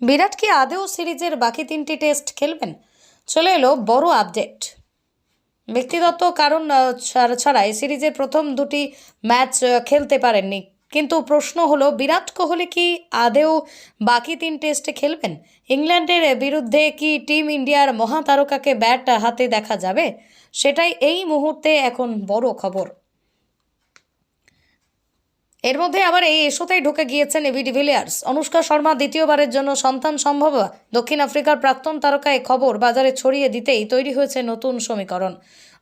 বিরাট কি আদেও সিরিজের বাকি তিনটি টেস্ট খেলবেন? চলে এলো বড় আপডেট। ব্যক্তিগত কারণ ছাড়া- সিরিজের প্রথম দুটি ম্যাচ খেলতে পারেননি। কিন্তু প্রশ্ন হলো, বিরাট কোহলি কি আদেও বাকি তিন টেস্টে খেলবেন? ইংল্যান্ডের বিরুদ্ধে কি টিম ইন্ডিয়ার মহাতারকাকে ব্যাট হাতে দেখা যাবে? সেটাই এই মুহূর্তে এখন বড় খবর। এর মধ্যে আবার এই এশোতেই ঢুকে গিয়েছেন এবি ডিভিলিয়ার্স। অনুষ্কা শর্মা দ্বিতীয়বারের জন্য সন্তান সম্ভব। দক্ষিণ আফ্রিকার প্রাক্তন তারকায় খবর বাজারে ছড়িয়ে দিতেই তৈরি হয়েছে নতুন সমীকরণ।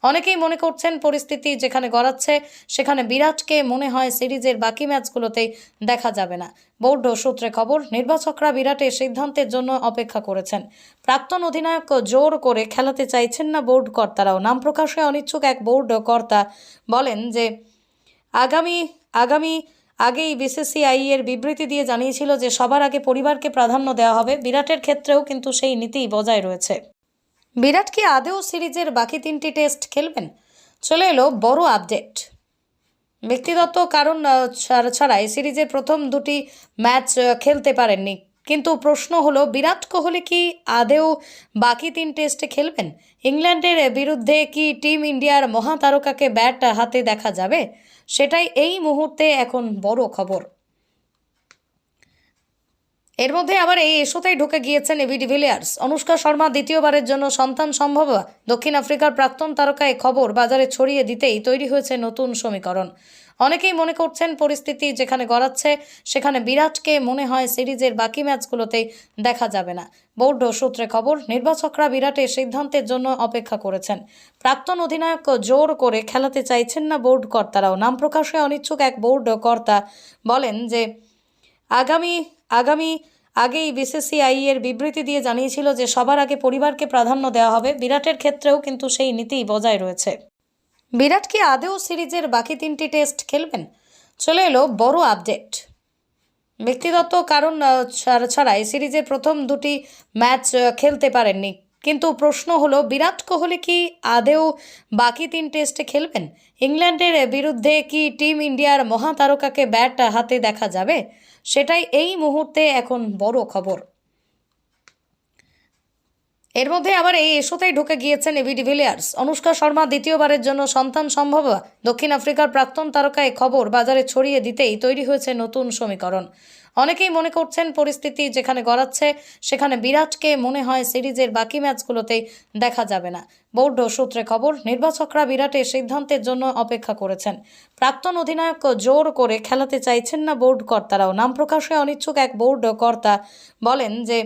অনেকেই মনে করছেন পরিস্থিতি যেখানে গড়াচ্ছে, সেখানে বিরাটকে মনে হয় সিরিজের বাকি ম্যাচগুলোতে দেখা যাবে না। বোর্ড সূত্রে খবর, নির্বাচকরা বিরাটের সিদ্ধান্তের জন্য অপেক্ষা করেছেন। প্রাক্তন অধিনায়ক জোর করে খেলাতে চাইছেন না বোর্ড কর্তারাও। নাম প্রকাশে অনিচ্ছুক এক বোর্ড কর্তা বলেন যে, আগামী আগামী আগেই বিসিসিআই এর বিবৃতি দিয়ে জানিয়েছিল যে সবার আগে পরিবারকে প্রাধান্য দেওয়া হবে। বিরাটের ক্ষেত্রেও কিন্তু সেই নীতিই বজায় রয়েছে। বিরাট কি আদেও সিরিজের বাকি তিনটি টেস্ট খেলবেন? চলে এলো বড় আপডেট। ব্যক্তিগত কারণ ছাড়াই সিরিজের প্রথম দুটি ম্যাচ খেলতে পারেননি কিন্তু প্রশ্ন হলো, বিরাট কোহলি কি আদেও বাকি তিন টেস্টে খেলবেন? ইংল্যান্ডের বিরুদ্ধে কি টিম ইন্ডিয়ার মহাতারকাকে ব্যাট হাতে দেখা যাবে? সেটাই এই মুহূর্তে এখন বড় খবর। এর মধ্যে আবার এই এশোতেই ঢুকে গিয়েছেন এবি ডিভিলিয়ার্স। অনুষ্কা শর্মা দ্বিতীয়বারের জন্য সন্তান সম্ভব দক্ষিণ আফ্রিকার প্রাক্তন তারকায় খবর বাজারে ছড়িয়ে দিতেই তৈরি হয়েছে নতুন সমীকরণ। অনেকেই মনে করছেন পরিস্থিতি যেখানে গড়াচ্ছে, সেখানে বিরাটকে মনে হয় সিরিজের বাকি ম্যাচগুলোতেই দেখা যাবে না। বোর্ড সূত্রে খবর, নির্বাচকরা বিরাটের সিদ্ধান্তের জন্য অপেক্ষা করেছেন। প্রাক্তন অধিনায়ক জোর করে খেলাতে চাইছেন না বোর্ড কর্তারাও। নাম প্রকাশে অনিচ্ছুক এক বোর্ড কর্তা বলেন যে, আগামী আগামী আগেই বিসিসিআই এর বিবৃতি দিয়ে জানিয়েছিল যে সবার আগে পরিবারকে প্রাধান্য দেওয়া হবে। বিরাটের ক্ষেত্রেও কিন্তু সেই নীতিই বজায় রয়েছে। বিরাট কি আদেও সিরিজের বাকি তিনটি টেস্ট খেলবেন? চলে এলো বড় আপডেট। ব্যক্তিগত কারণ ছাড়াই সিরিজের প্রথম দুটি ম্যাচ খেলতে পারেননি কিন্তু প্রশ্ন হলো, বিরাট কোহলি কি আদেও বাকি তিন টেস্টে খেলবেন? ইংল্যান্ডের বিরুদ্ধে কি টিম ইন্ডিয়ার মহাতারকাকে ব্যাট হাতে দেখা যাবে? সেটাই এই মুহূর্তে এখন বড় খবর। এর মধ্যে আবার এই এশোতেই ঢুকে গিয়েছেন এবি ডিভিলিয়ার্স অনুষ্কা শর্মা দ্বিতীয়বারের জন্য সন্তান সম্ভব। দক্ষিণ আফ্রিকার প্রাক্তন তারকায় খবর বাজারে ছড়িয়ে দিতেই তৈরি হয়েছে নতুন সমীকরণ। অনেকেই মনে করছেন পরিস্থিতি যেখানে গড়াচ্ছে, সেখানে বিরাটকে মনে হয় সিরিজের বাকি ম্যাচগুলোতে দেখা যাবে না। বোর্ড সূত্রে খবর, নির্বাচকরা বিরাটের সিদ্ধান্তের জন্য অপেক্ষা করেছেন। প্রাক্তন অধিনায়ক জোর করে খেলাতে চাইছেন না বোর্ড কর্তারাও। নাম প্রকাশে অনিচ্ছুক এক বোর্ড কর্তা বলেন যে,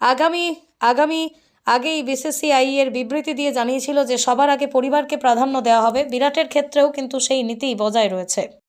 আগামী আগামী আগেই বিসিসিআই এর বিবৃতি দিয়ে জানিয়েছিল যে সবার আগে পরিবারকে প্রাধান্য দেওয়া হবে। বিরাটের ক্ষেত্রেও কিন্তু সেই নীতিই বজায় রয়েছে।